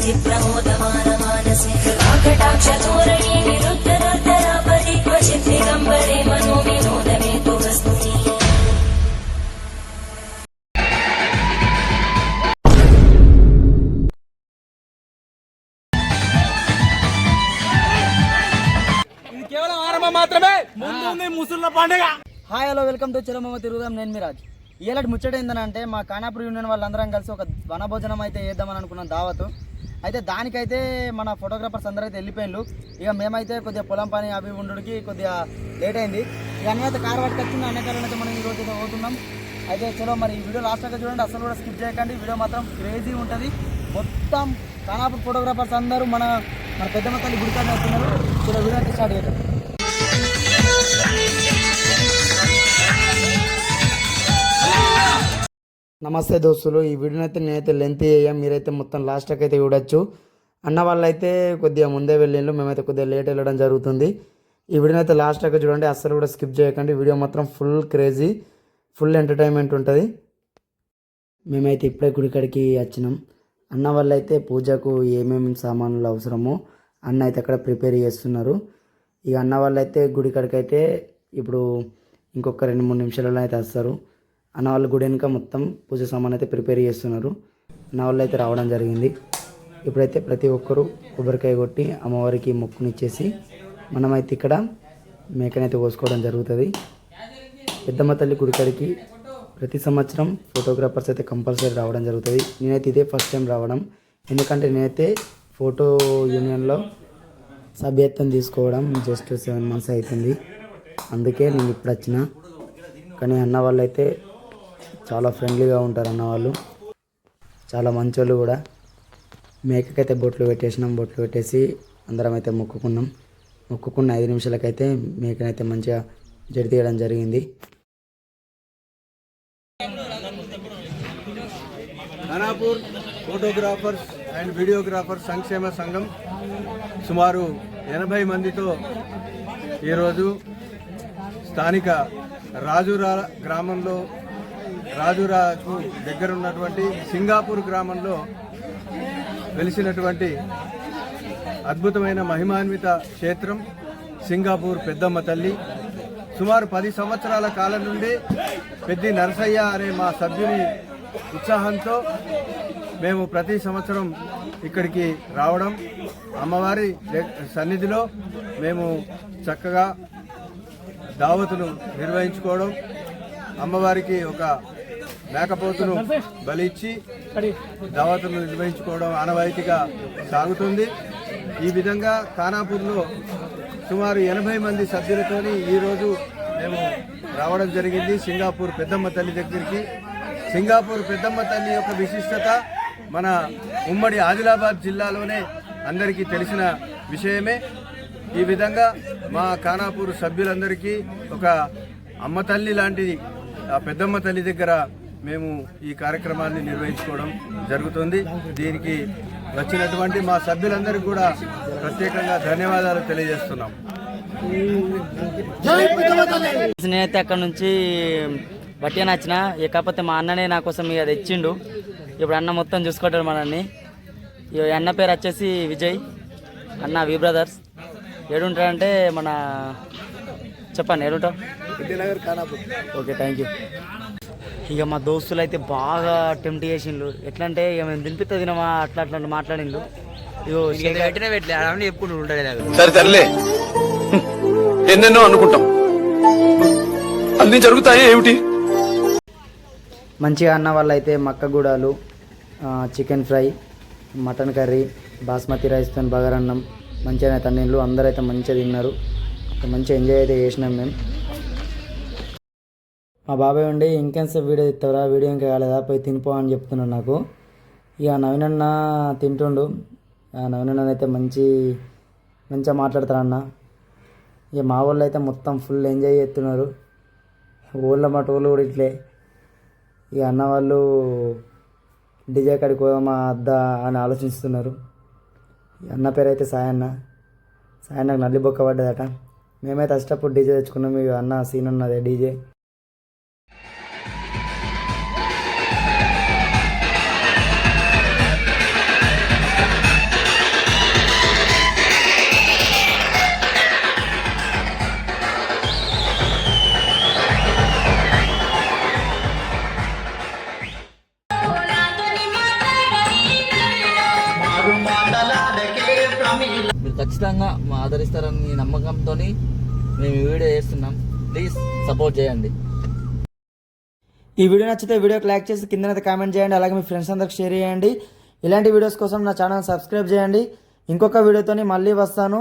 चिप्रमोदमानमानसे कृपाकटाक्षतोरणी निरुद्धदुर्धरापदि क्वचित् दिगम्बरे मनो विनोदमे तु वस्तुति ఇది కేవలం ఆరంభం మాత్రమే ముందు ఉంది ముసుళ్ళ పండుగ హాయ్ హలో వెల్కమ్ టు చిరమమ్మ తిరుగుదాం నేను మిరాజ్ ఇలాంటి ముచ్చట ఏంటంటే మా కానాపూర్ యూనియన్ వాళ్ళందరం కలిసి ఒక వనభోజనం అయితే చేద్దామని అనుకున్నాం దావత్ అయితే దానికైతే మన ఫోటోగ్రాఫర్స్ అందరూ అయితే వెళ్ళిపోయిండ్రు. ఇక మేమైతే కొద్దిగా పొలం పని అవి ఉండడానికి కొద్దిగా లేట్ అయింది. ఇక అన్నీ అయితే కార్ పట్టుకొచ్చింది అన్నకాలను అయితే మనం ఈ రోజు అయితే పోతున్నాం. అయితే చలో మరి ఈ వీడియో లాస్ట్ దాకా చూడండి. అసలు కూడా స్కిప్ చేయకండి. వీడియో మాత్రం క్రేజీ ఉంటుంది. మొత్తం కానాపూర్ ఫోటోగ్రాఫర్స్ అందరూ మన మన పెద్ద మొత్తాన్ని గుడికాడ వస్తున్నారు చలో వీడియో అయితే స్టార్ట్ చేద్దాం. నమస్తే దోస్తులు. ఈ వీడియోనైతే నేనైతే లెంత్ అయ్యాం. మీరైతే మొత్తం లాస్ట్కి అయితే చూడొచ్చు. అన్న వాళ్ళైతే కొద్దిగా ముందే వెళ్ళిండ్రు. మేమైతే కొద్దిగా లేట్ వెళ్ళడం జరుగుతుంది. ఈ వీడియోని అయితే చూడండి. అస్సలు కూడా స్కిప్ చేయకండి. వీడియో మాత్రం ఫుల్ క్రేజీ ఫుల్ ఎంటర్టైన్మెంట్ ఉంటుంది. మేమైతే ఇప్పుడే గుడికాడికి వచ్చినాం. అన్న వాళ్ళైతే పూజకు ఏమేమి సామాన్లు అవసరమో అన్న అయితే అక్కడ ప్రిపేర్ చేస్తున్నారు. ఇక అన్న వాళ్ళైతే గుడికాడికి అయితే ఇప్పుడు ఇంకొక రెండు మూడు నిమిషాలలో అయితే వస్తారు. అన్న వాళ్ళ గుడి వెనుక మొత్తం పూజ సామాన్ అయితే ప్రిపేర్ చేస్తున్నారు. అన్న వాళ్ళు అయితే రావడం జరిగింది. ఇప్పుడైతే ప్రతి ఒక్కరూ కొబ్బరికాయ కొట్టి అమ్మవారికి మొక్కునిచ్చేసి మనమైతే ఇక్కడ మేకనైతే కోసుకోవడం జరుగుతుంది. పెద్దమ్మ తల్లి గుడికడికి ప్రతి సంవత్సరం ఫోటోగ్రాఫర్స్ అయితే కంపల్సరీ రావడం జరుగుతుంది. నేనైతే ఇదే ఫస్ట్ టైం రావడం. ఎందుకంటే నేనైతే ఫోటో యూనియన్లో సభ్యత్వం తీసుకోవడం జస్ట్ సెవెన్ మంత్స్ అవుతుంది అందుకే నేను ఇప్పుడు వచ్చిన. కానీ అన్న వాళ్ళు అయితే చాలా ఫ్రెండ్లీగా ఉంటారు అన్న వాళ్ళు. చాలా మంచోళ్ళు కూడా. మేకకైతే బొట్లు పెట్టేసినాం బొట్లు పెట్టేసి అందరం అయితే మొక్కుకున్నాం. మొక్కుకున్న ఐదు నిమిషాలకైతే మేకనైతే మంచిగా జడి తీయడం జరిగింది. ఖానాపూర్ ఫోటోగ్రాఫర్స్ అండ్ వీడియోగ్రాఫర్స్ సంక్షేమ సంఘం సుమారు ఎనభై మందితో ఈరోజు స్థానిక రాజురా గ్రామంలో రాజురాకు దగ్గర ఉన్నటువంటి సింగాపూర్ గ్రామంలో వెలిసినటువంటి అద్భుతమైన మహిమాన్విత క్షేత్రం సింగాపూర్ పెద్దమ్మ తల్లి. సుమారు పది సంవత్సరాల కాలం నుండి పెద్ది నరసయ్య అనే మా సభ్యుని ఉత్సాహంతో మేము ప్రతి సంవత్సరం ఇక్కడికి రావడం. అమ్మవారి సన్నిధిలో మేము చక్కగా దావతును నిర్వహించుకోవడం. అమ్మవారికి ఒక మేకపోతును బలిచ్చి దావతును నిర్వహించుకోవడం ఆనవాయితీగా సాగుతుంది. ఈ విధంగా ఖానాపూర్లో సుమారు ఎనభై మంది సభ్యులతోని ఈరోజు మేము రావడం జరిగింది. సింగాపూర్ పెద్దమ్మ తల్లి దగ్గరికి. సింగాపూర్ పెద్దమ్మ తల్లి యొక్క విశిష్టత మన ఉమ్మడి ఆదిలాబాద్ జిల్లాలోనే అందరికీ తెలిసిన విషయమే. ఈ విధంగా మా ఖానాపూర్ సభ్యులందరికీ ఒక అమ్మ తల్లి లాంటిది ఆ పెద్దమ్మ తల్లి దగ్గర మేము ఈ కార్యక్రమాన్ని నిర్వహించుకోవడం జరుగుతుంది. దీనికి వచ్చినటువంటి మా సభ్యులందరికీ కూడా ప్రత్యేకంగా ధన్యవాదాలు తెలియజేస్తున్నాం. నేనైతే అక్కడ నుంచి బట్టి నచ్చిన కాకపోతే మా అన్ననే నా కోసం ఇక తెచ్చిండు. ఇప్పుడు అన్న మొత్తం చూసుకుంటాడు మనల్ని. అన్న పేరు వచ్చేసి విజయ్. అన్న వి బ్రదర్స్. ఏడుంటాడంటే మన చెప్పండి ఏడుంటావు? ఓకే థ్యాంక్ యూ ఇక మా దోస్తులు అయితే బాగా అటెంప్ట్ చేసిండ్రు. ఎట్లా అంటే ఇక మేము తినిపిస్తా తినమా అట్లా అట్లా మాట్లాడిండ్రు. ఇగో పెట్టిన సరే ఎన్నెన్నో అనుకుంటాం. అన్ని జరుగుతాయి ఏమిటి? మంచిగా అన్న వాళ్ళు అయితే మక్కగూడాలు chicken fry mutton curry basmati రైస్తో బగారన్నం మంచిగా తన్నీళ్ళు అందరూ అయితే మంచిగా తిన్నారు. మంచిగా ఎంజాయ్ అయితే చేసినాం మేము. మా బాబాయ్ ఉండి ఇంకెంతసేపు వీడియో ఇస్తారా వీడియో ఇంకా కాలేదా? పోయి తినిపో అని చెప్తున్నాడు నాకు. ఇక నవీనన్న తింటుండు. ఆ అయితే మంచి మంచిగా మాట్లాడతారన్న ఇక మా వాళ్ళు అయితే మొత్తం ఫుల్ ఎంజాయ్ చేస్తున్నారు. ఊళ్ళో మా టోళ్ళు కూడా ఇట్లే. ఇక అన్న వాళ్ళు డీజే కాడికి పోదామా అద్దా అని ఆలోచిస్తున్నారు. ఈ అన్న పేరు అయితే సాయన్న. సాయన్నకు నల్లి బొక్క పడ్డదట. మేమైతే అష్టప్పుడు డీజే తెచ్చుకున్నాం. ఇక అన్న సీన్ ఉన్నది డీజే. ఖచ్చితంగా మా ఆదరిస్తారని నమ్మకంతో మేము ఈ వీడియో చేస్తున్నాం. ప్లీజ్ సపోర్ట్ చేయండి. ఈ వీడియో నచ్చితే వీడియోకి లైక్ చేసి కింద కామెంట్ చేయండి అలాగే మీ ఫ్రెండ్స్ అందరికి షేర్ చేయండి. ఇలాంటి వీడియోస్ కోసం నా ఛానల్ సబ్స్క్రైబ్ చేయండి. ఇంకొక వీడియోతోని మళ్ళీ వస్తాను.